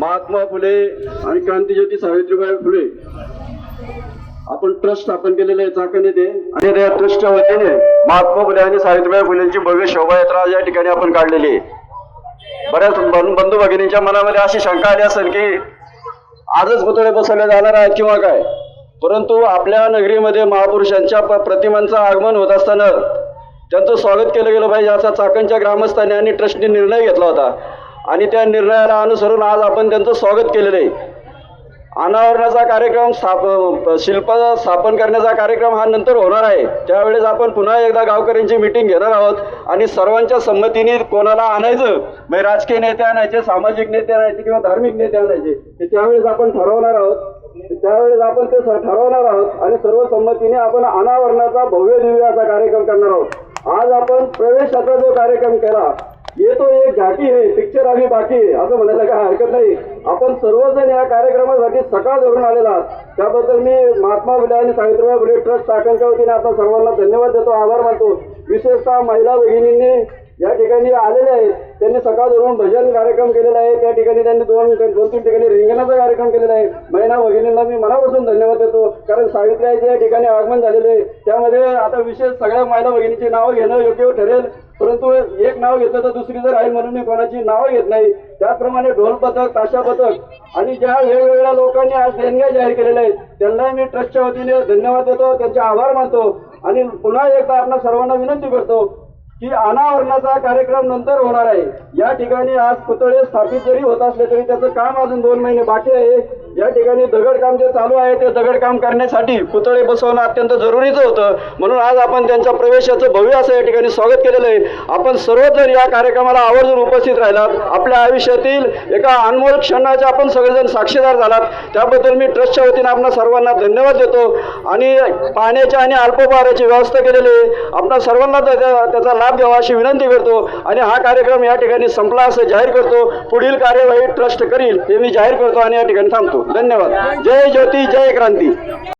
महात्मा फुले आणि क्रांतीज्योती सावित्रीबाई फुले. आपण ट्रस्ट स्थापन केलेले आहे चाकण येथे आणि त्या ट्रस्टच्या वतीने महात्मा फुले आणि सावित्रीबाई फुलेंची भव्य शोभायात्रा या ठिकाणी आपण काढलेली आहे. बऱ्याच बंधू भगिनींच्या मनामध्ये अशी शंका आली असेल की आजच पुतळे बसवले जाणार आहेत किंवा काय? परंतु आपल्या नगरीमध्ये महापुरुषांच्या प्रतिमांचं आगमन होत असताना त्यांचं स्वागत केलं गेलं पाहिजे असा चाकणच्या ग्रामस्थांनी आणि ट्रस्टने निर्णय घेतला होता. आणि त्या निर्णयाला अनुसरून आज आपण त्यांचं स्वागत केलेलं आहे. अनावरणाचा कार्यक्रम स्थाप शिल्प स्थापन करण्याचा कार्यक्रम हा नंतर होणार आहे. त्यावेळेस आपण पुन्हा एकदा गावकऱ्यांची मिटिंग घेणार आहोत आणि सर्वांच्या संमतीने कोणाला आणायचं म्हणजे राजकीय नेते आणायचे सामाजिक नेते आणायचे किंवा धार्मिक नेते आणायचे हे त्यावेळेस आपण ठरवणार आहोत. त्यावेळेस आपण ते ठरवणार आहोत आणि सर्व संमतीने आपण अनावरणाचा भव्य दिव्य असा कार्यक्रम करणार आहोत. आज आपण प्रवेशाचा जो कार्यक्रम केला ये तो एक घाटी आहे पिक्चर आम्ही बाकी आहे असं म्हणायला काय हरकत नाही. आपण सर्वजण या कार्यक्रमासाठी सकाळ धरून आलेला आहात. त्याबद्दल मी महात्मा फुले आणि सावित्रीबाई फुले ट्रस्ट शाखांच्या वतीने आपण सर्वांना धन्यवाद देतो आभार मानतो. विशेषतः महिला भगिनींनी या ठिकाणी आलेले आहेत. त्यांनी सकाळ धरून भजन कार्यक्रम केलेला आहे. त्या ठिकाणी त्यांनी दोन दोन तीन ठिकाणी रिंगणाचा कार्यक्रम केलेला आहे. महिला भगिनींना मी मनापासून धन्यवाद देतो कारण सावित्रीचे या ठिकाणी आगमन झालेले आहे. त्यामध्ये आता विशेष सगळ्या महिला भगिनीची नावं घेणं योग्य ठरेल. परंतु एक नाव घेतलं तर दुसरी जर राहील म्हणून मी कोणाची नावं घेत नाही. त्याचप्रमाणे ढोल पथक ताशा पथक आणि ज्या वेगवेगळ्या लोकांनी आज देणग्या जाहीर केलेल्या आहेत त्यांना मी ट्रस्टच्या वतीने धन्यवाद देतो त्यांचे आभार मानतो आणि पुन्हा एकदा आपल्या सर्वांना विनंती करतो की अनावरणाचा कार्यक्रम नंतर होणार आहे. या ठिकाणी आज पुतळे स्थापित जरी होत असले तरी त्याचं काम अजून दोन महिने बाकी आहे. या ठिकाणी दगडकाम जे चालू आहे ते दगडकाम करण्यासाठी पुतळे बसवणं अत्यंत जरुरीचं होतं. म्हणून आज आपण त्यांच्या प्रवेशाचं भव्य असं या ठिकाणी स्वागत केलेलं आहे. आपण सर्वजण या कार्यक्रमाला आवर्जून उपस्थित राहिलात. आपल्या आयुष्यातील एका अनमोल क्षणाचे आपण सगळेजण साक्षीदार झालात. त्याबद्दल मी ट्रस्टच्या वतीने आपणा सर्वांना धन्यवाद देतो. आणि पाण्याची आणि अल्पपहाराची व्यवस्था केलेली आहे. आपणा सर्वांना त्याचा त्याचा लाभ घ्यावा अशी विनंती करतो. आणि हा कार्यक्रम या ठिकाणी संपला असं जाहीर करतो. पुढील कार्यवाही ट्रस्ट करील हे मी जाहीर करतो आणि या ठिकाणी थांबतो. धन्यवाद. जय ज्योती जय क्रांती.